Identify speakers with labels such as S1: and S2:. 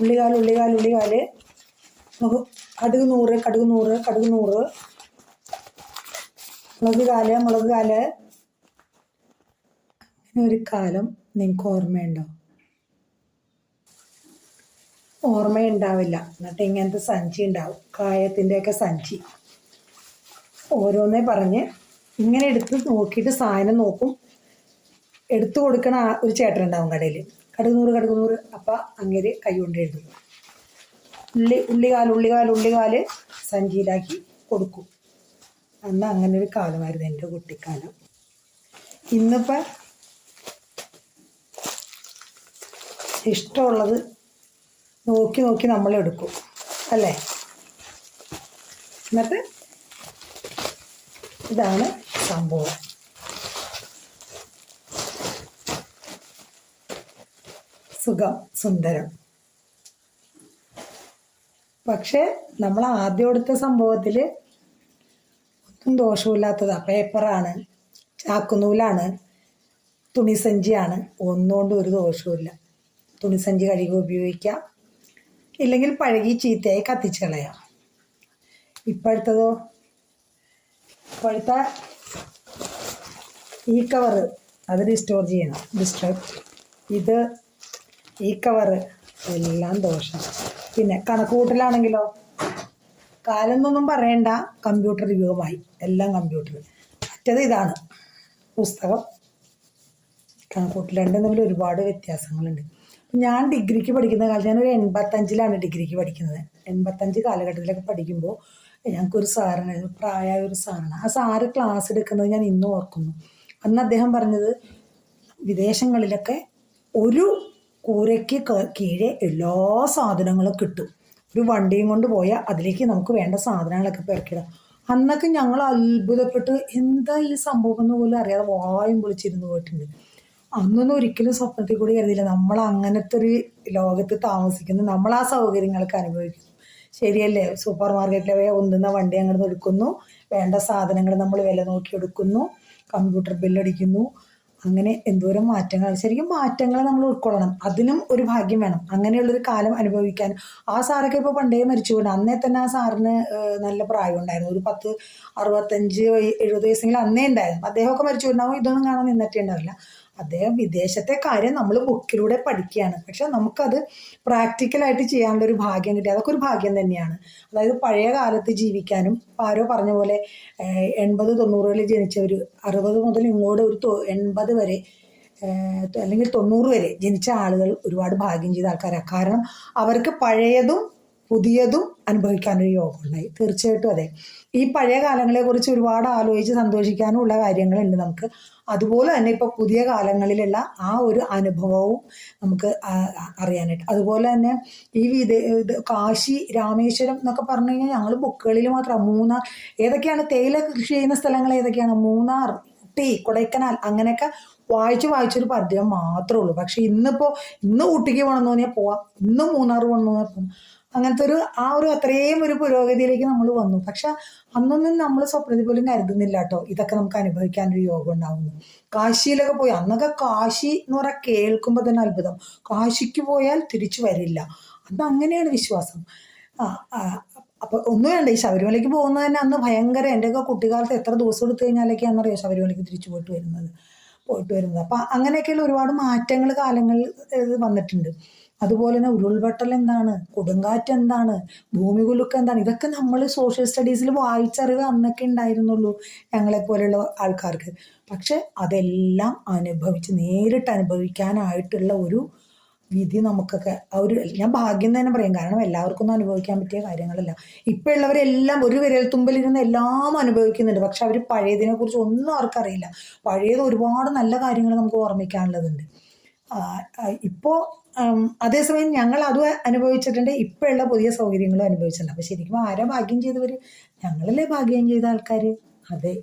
S1: ഉള്ളികാൽ ഉള്ളികാൽ ഉള്ളികാൽ കടുക് നൂറ് കടുക് നൂറ് കടുക് നൂറ്. മുളക് കാൽ മുളക് കാൽ. ഒരു കാലം നിങ്ങൾക്ക് ഓർമ്മയുണ്ടോ? ഓർമ്മയുണ്ടാവില്ല. എന്നിട്ട് ഇങ്ങനത്തെ സഞ്ചി ഉണ്ടാവും. കായത്തിന്റെയൊക്കെ സഞ്ചി. ഓരോന്നേ പറഞ്ഞ് ഇങ്ങനെ എടുത്ത് നോക്കിയിട്ട് സാധനം നോക്കും. എടുത്തു കൊടുക്കണ ഒരു ഒരു ചേട്ടനുണ്ടാവും കടയിൽ കടുക് കടുകുന്നൂറ് കടുക് നൂറ് അപ്പം കൈ കൊണ്ട് എഴുതും. ഉള്ളി ഉള്ളികാൽ ഉള്ളികാൽ ഉള്ളികാൽ സഞ്ചിയിലാക്കി കൊടുക്കും. അന്ന് അങ്ങനെ ഒരു കാലമായിരുന്നു എന്റെ കുട്ടിക്കാലം. ഇന്നിപ്പം ഇഷ്ടമുള്ളത് നോക്കി നോക്കി നമ്മൾ എടുക്കും അല്ലേ? എന്നിട്ട് ഇതാണ് സംഭവം. സുഖം സുന്ദരം. പക്ഷേ നമ്മൾ ആദ്യം എടുത്ത സംഭവത്തിൽ ഒന്നും ദോഷമില്ലാത്തത് പേപ്പറാണ് ചാക്കുനൂലാണ് തുണിസഞ്ചിയാണ്. ഒന്നുകൊണ്ടും ഒരു ദോഷവുമില്ല. തുണിസഞ്ചി കഴുകി ഉപയോഗിക്കാം ഇല്ലെങ്കിൽ പഴകി ചീത്തയായി കത്തിച്ച് കളയാം. ഇപ്പോഴത്തതോ? ഇപ്പോഴത്തെ ഈ കവറ് അത് ഡിസ്റ്റോർ ചെയ്യണം. ഡിസ്റ്റോർ ഇത് ഈ കവറ് എല്ലാം ദോഷം. പിന്നെ കണക്കുകൂട്ടലാണെങ്കിലോ? കാലെന്നൊന്നും പറയണ്ട. കമ്പ്യൂട്ടർ യുഗമായി എല്ലാം കമ്പ്യൂട്ടർ മറ്റേത് ഇതാണ്. പുസ്തകം. കണക്കൂട്ടൽ രണ്ടും തമ്മിൽ ഒരുപാട് വ്യത്യാസങ്ങളുണ്ട്. ഞാൻ ഡിഗ്രിക്ക് പഠിക്കുന്ന കാലത്ത് ഞാനൊരു എൺപത്തഞ്ചിലാണ് ഡിഗ്രിക്ക് പഠിക്കുന്നത്. എൺപത്തഞ്ച് കാലഘട്ടത്തിലൊക്കെ പഠിക്കുമ്പോൾ ഞങ്ങൾക്കൊരു സാറിന് പ്രായമായ ഒരു സാറാണ്. ആ സാറ് ക്ലാസ് എടുക്കുന്നത് ഞാൻ ഇന്നും ഓർക്കുന്നു. അന്ന് അദ്ദേഹം പറഞ്ഞത് വിദേശങ്ങളിലൊക്കെ ഒരു കൂരയ്ക്ക് കീഴെ എല്ലാ സാധനങ്ങളും കിട്ടും. ഒരു വണ്ടിയും കൊണ്ട് പോയാൽ അതിലേക്ക് നമുക്ക് വേണ്ട സാധനങ്ങളൊക്കെ പെറുക്കിടാം. അന്നൊക്കെ ഞങ്ങൾ അത്ഭുതപ്പെട്ട് എന്താ ഈ സംഭവം എന്ന് പോലും അറിയാതെ വായും പൊളിച്ചിരുന്ന് പോയിട്ടുണ്ട് അന്നൊന്നും ഒരിക്കലും സ്വപ്നത്തിൽ കൂടി കരുതിയില്ല. നമ്മൾ അങ്ങനത്തെ ഒരു ലോകത്ത് താമസിക്കുന്നു. നമ്മൾ ആ സൗകര്യങ്ങളൊക്കെ അനുഭവിക്കുന്നു. ശരിയല്ലേ? സൂപ്പർ മാർക്കറ്റിലെ ഒന്നുന്ന വണ്ടി അങ്ങോട്ട് എടുക്കുന്നു. വേണ്ട സാധനങ്ങൾ നമ്മൾ വില നോക്കി എടുക്കുന്നു. കമ്പ്യൂട്ടർ ബില്ലടിക്കുന്നു. അങ്ങനെ എന്തോരം മാറ്റങ്ങൾ. ശരിക്കും മാറ്റങ്ങൾ നമ്മൾ ഉൾക്കൊള്ളണം. അതിനും ഒരു ഭാഗ്യം വേണം. അങ്ങനെയുള്ളൊരു കാലം അനുഭവിക്കാൻ. ആ സാറൊക്കെ ഇപ്പോൾ പണ്ടേ മരിച്ചു പോകണം അന്നേ തന്നെ ആ സാറിന് നല്ല പ്രായം ഉണ്ടായിരുന്നു ഒരു പത്ത് അറുപത്തഞ്ച് എഴുപത് വയസ്സെങ്കിലും അന്നേ ഉണ്ടായിരുന്നു. അദ്ദേഹമൊക്കെ മരിച്ചു ഉണ്ടാവും ഇതൊന്നും കാണാൻ നിന്നിട്ടേ ഉണ്ടാവില്ല അദ്ദേഹം വിദേശത്തെ കാര്യം നമ്മൾ ബുക്കിലൂടെ പഠിക്കുകയാണ്. പക്ഷെ നമുക്കത് പ്രാക്ടിക്കലായിട്ട് ചെയ്യാനുള്ള ഒരു ഭാഗ്യം കിട്ടി. അതൊക്കെ ഒരു ഭാഗ്യം തന്നെയാണ്. അതായത് പഴയ കാലത്ത് ജീവിക്കാനും ആരോ പറഞ്ഞ പോലെ എൺപത് തൊണ്ണൂറുകളിൽ ജനിച്ചവർ അറുപത് മുതൽ ഇങ്ങോട്ട് ഒരു എൺപത് വരെ അല്ലെങ്കിൽ തൊണ്ണൂറ് വരെ ജനിച്ച ആളുകൾ ഒരുപാട് ഭാഗ്യം ചെയ്ത ആൾക്കാരാണ്. കാരണം അവർക്ക് പഴയതും പുതിയതും അനുഭവിക്കാനൊരു യോഗം ഉണ്ടായി തീർച്ചയായിട്ടും അതെ. ഈ പഴയ കാലങ്ങളെ കുറിച്ച് ഒരുപാട് ആലോചിച്ച് സന്തോഷിക്കാനും ഉള്ള കാര്യങ്ങളുണ്ട് നമുക്ക്. അതുപോലെ തന്നെ ഇപ്പോൾ പുതിയ കാലങ്ങളിലുള്ള ആ ഒരു അനുഭവവും നമുക്ക് അറിയാനായിട്ട്. അതുപോലെ തന്നെ ഈ വിദേ കാശി രാമേശ്വരം എന്നൊക്കെ പറഞ്ഞു കഴിഞ്ഞാൽ ഞങ്ങൾ ബുക്കുകളിൽ മാത്രം മൂന്നാർ ഏതൊക്കെയാണ് തേയില കൃഷി ചെയ്യുന്ന സ്ഥലങ്ങൾ ഏതൊക്കെയാണ്? മൂന്നാർ ഊട്ടി കൊടൈക്കനാൽ അങ്ങനെയൊക്കെ വായിച്ച് വായിച്ചൊരു പരിചയം മാത്രമേ ഉള്ളൂ. പക്ഷെ ഇന്നിപ്പോൾ ഇന്ന് ഊട്ടിക്ക് പോകണമെന്ന് തോന്നിയാൽ പോവാം. ഇന്ന് മൂന്നാർ പോകണമെന്ന് തോന്നിയാൽ പോകാം അങ്ങനത്തെ ഒരു ആ ഒരു അത്രയും ഒരു പുരോഗതിയിലേക്ക് നമ്മൾ വന്നു. പക്ഷെ അന്നൊന്നും നമ്മൾ സ്വപ്നത്തിൽ പോലും കരുതുന്നില്ല കേട്ടോ ഇതൊക്കെ നമുക്ക് അനുഭവിക്കാൻ ഒരു യോഗം ഉണ്ടാവുന്നു. കാശിയിലൊക്കെ പോയി. അന്നൊക്കെ കാശി എന്ന് പറയാൻ കേൾക്കുമ്പോൾ തന്നെ അത്ഭുതം. കാശിക്ക് പോയാൽ തിരിച്ചു വരില്ല. അന്ന് അങ്ങനെയാണ് വിശ്വാസം. അപ്പൊ ഒന്നും വേണ്ട. ഈ ശബരിമലയ്ക്ക് പോകുന്നത് തന്നെ അന്ന് ഭയങ്കര എന്റെയൊക്കെ കുട്ടിക്കാലത്ത് എത്ര ദിവസം എടുത്തു കഴിഞ്ഞാലൊക്കെയാണെന്നറിയോ ശബരിമലയ്ക്ക് തിരിച്ചു പോയിട്ട് വരുന്നത്? പോയിട്ട് വരുന്നത്. അപ്പം അങ്ങനെയൊക്കെയുള്ള ഒരുപാട് മാറ്റങ്ങൾ കാലങ്ങളിൽ വന്നിട്ടുണ്ട്. അതുപോലെ തന്നെ ഉരുൾപൊട്ടൽ എന്താണ്? കൊടുങ്കാറ്റ് എന്താണ്? ഭൂമി ഭൂമികുലുക്കം എന്താണ്? ഇതൊക്കെ നമ്മൾ സോഷ്യൽ സ്റ്റഡീസിൽ വായിച്ചറിവ് അന്നൊക്കെ ഉണ്ടായിരുന്നുള്ളൂ ഞങ്ങളെ പോലെയുള്ള ആൾക്കാർക്ക്. പക്ഷെ അതെല്ലാം അനുഭവിച്ച് നേരിട്ട് അനുഭവിക്കാനായിട്ടുള്ള ഒരു വിധി നമുക്കൊക്കെ ആ ഒരു ഞാൻ ഭാഗ്യം തന്നെ പറയും. കാരണം എല്ലാവർക്കും അനുഭവിക്കാൻ പറ്റിയ കാര്യങ്ങളല്ല. ഇപ്പം ഉള്ളവരെല്ലാം ഒരു വിരൽ തുമ്പിലിരുന്ന് എല്ലാം അനുഭവിക്കുന്നുണ്ട്. പക്ഷെ അവർ പഴയതിനെക്കുറിച്ച് ഒന്നും അവർക്കറിയില്ല. പഴയത് ഒരുപാട് നല്ല കാര്യങ്ങൾ നമുക്ക് ഓർമ്മിക്കാനുള്ളതുണ്ട്. ഇപ്പോൾ അതേസമയം ഞങ്ങൾ അത് അനുഭവിച്ചിട്ടുണ്ട്. ഇപ്പോഴുള്ള പുതിയ സൗകര്യങ്ങളും അനുഭവിച്ചിട്ടുണ്ട്. അപ്പോൾ ശരിക്കും ആരാ ഭാഗ്യം ചെയ്തവർ ഞങ്ങളല്ലേ ഭാഗ്യം ചെയ്ത ആൾക്കാർ അതെ.